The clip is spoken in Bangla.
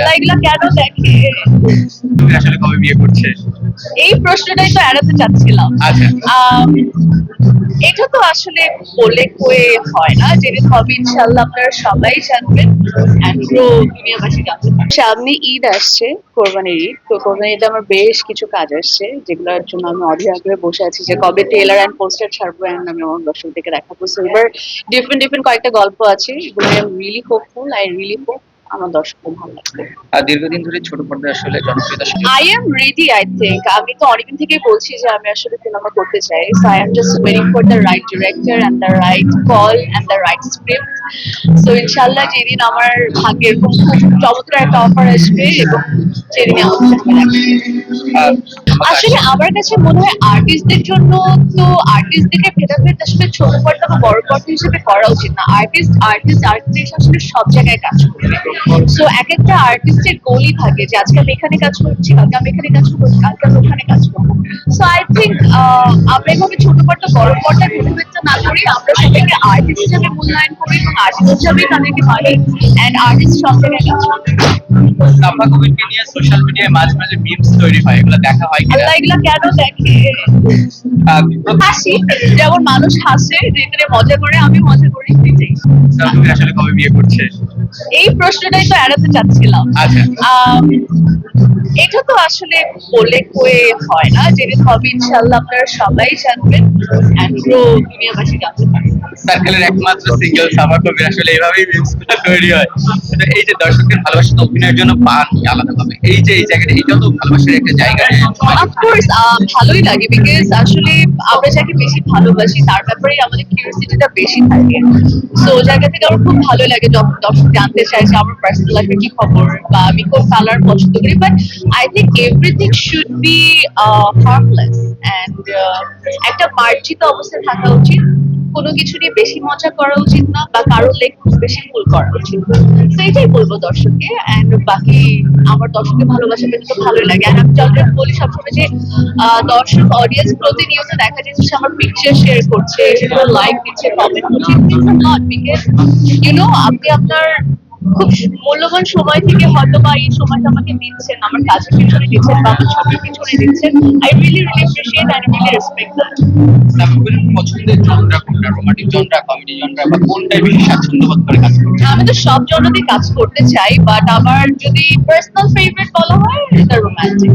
আল্লাহ এগুলা কেন দেখে? তুমি আসলে কবে বিয়ে করছে? এই প্রশ্নটাই তো এড়াতে চাচ্ছিলাম। আচ্ছা। এটা তো আসলে বলে কয়ে হয় না যেদিন হবে ইনশাল্লাহ আপনারা সবাই জানবেন। পুরো দুনিয়াবাসী জানতে পারবে সামনে ঈদ আসছে কোরবানির ঈদ। তো কোরবানির ঈদে আমার বেশ কিছু কাজ আসছে যেগুলোর জন্য আমি অধীর আগ্রহে বসে আছি যে কবে টেলার অ্যান্ড পোস্টার ছাড়বো অ্যান্ড আমি আমার দর্শকদেরকে দেখাবো। সো এবার ডিফারেন্ট ডিফারেন্ট কয়েকটা গল্প আছে এগুলো I am really hopeful I really hope আমার দর্শকদের ভালো লাগবে। আর দীর্ঘদিন ধরে ছোট পর্দায় আসলে জনপ্রিয়তা I am ready I think আমি তো অনেকদিন থেকেই বলছি যে আমি আসলে সিনেমা করতে চাই। So I am just waiting for the right director and the right call and the right script so ইনশাল্লাহ যেদিন আমার ভাগ্যে এরকম খুব চমৎকার একটা অফার আসবে এবং আহ, আসলে আমার কাছে মনে হয় আর্টিস্টদের জন্য তো আর্টিস্টদেরকে ভেদাভেদ আসলে ছোট বড় পর্দা হিসেবে করা উচিত না। আর্টিস্ট আর্টিস্ট আর্টিস্ট আসলে সব জায়গায় কাজ করবে। সো এক একটা আর্টিস্টের গোলই থাকে যে, আজকে আমি এখানে কাজ করছি, কালকে আমি এখানে কাজ করব, কালকে আমি ওখানে কাজ করব। সো আই থিঙ্ক আমরা এভাবে ছোট পর্দা বড় পর্দায় ভেদাভেদটা না করি আমরা সবাইকে আর্টিস্ট হিসেবে মূল্যায়ন করি এবং আর্টিস্ট হিসেবেই তাদেরকে মানি অ্যান্ড আর্টিস্ট সব জায়গায় কাজ করবে। সাফা কবিরকে নিয়ে সোশ্যাল মিডিয়ায় মাঝে মাঝে মিমস তৈরি হয় এগুলো দেখা হয় কিনা? আল্লাহ এগুলা কেন দেখে? হাসি। যেমন মানুষ হাসে যেখানে মজা করে আমি মজা করি সেটাই তুমি আসলে কবে বিয়ে করছে? এই প্রশ্নটাই তো এড়াতে চাচ্ছিলাম। আচ্ছা। এটা তো আসলে বলে কয়ে হয় না যেদিন হবে ইনশাল্লাহ আপনারা সবাই জানবেন। পুরো দুনিয়াবাসী জানতে পারবে সার্কেলের একমাত্র সিঙ্গেল কবির আসলে এইভাবেই তৈরি হয়। তো এই যে ভালোবাসা তো অভিনয়ের জন্য পান আলাদাভাবে। এই যে এই জায়গাটা এটাও তো ভালোবাসার একটা জায়গা। অফকোর্স ভালোই লাগে বিকজ আসলে আমরা যাকে বেশি ভালোবাসি তার ব্যাপারে আমাদের কিউরিয়াসিটিটা বেশি থাকে। সো জায়গা থেকে আমার খুব ভালো লাগে যখন দর্শক জানতে চায় যে আমার পার্সোনাল লাইফে কি খবর বা আমি কোন কালার পছন্দ করি। But I think everything should be harmless and একটা মার্জিত অবস্থায় থাকা উচিত। কোনো কিছু নিয়ে বেশি মজা করা উচিত না বা কারোর খুব বেশি ফুল করা উচিত তো এটাই বলব দর্শককে অ্যান্ড বাকি আমার দর্শককে ভালোবাসা পেতে তো ভালোই লাগে। আর আমি যখন বলি সবসময় যে দর্শক অডিয়েন্স প্রতিনিয়ত দেখা যাচ্ছে আমার পিকচার শেয়ার করছে সেগুলো লাইক দিচ্ছে কমেন্ট করছে। নট বিকজ ইউ নো আপনি আপনার খুব মূল্যবান সময় থেকে হয়তো বা এই সময়টা আমাকে দিচ্ছেন আমার কাজের পিছনে দিচ্ছেন বা আমার ছবির পিছনে দিচ্ছেন। I really really appreciate and really respect that পছন্দের জনরা কোনটা? রোমান্টিক জনরা কমেডি জনরা বা স্বাচ্ছন্দ্য বোধ করে কাজ করছে আমি তো সব জনতে কাজ করতে চাই বাট আমার যদি পার্সোনাল ফেভারিট বলা হয় এটা রোমান্টিক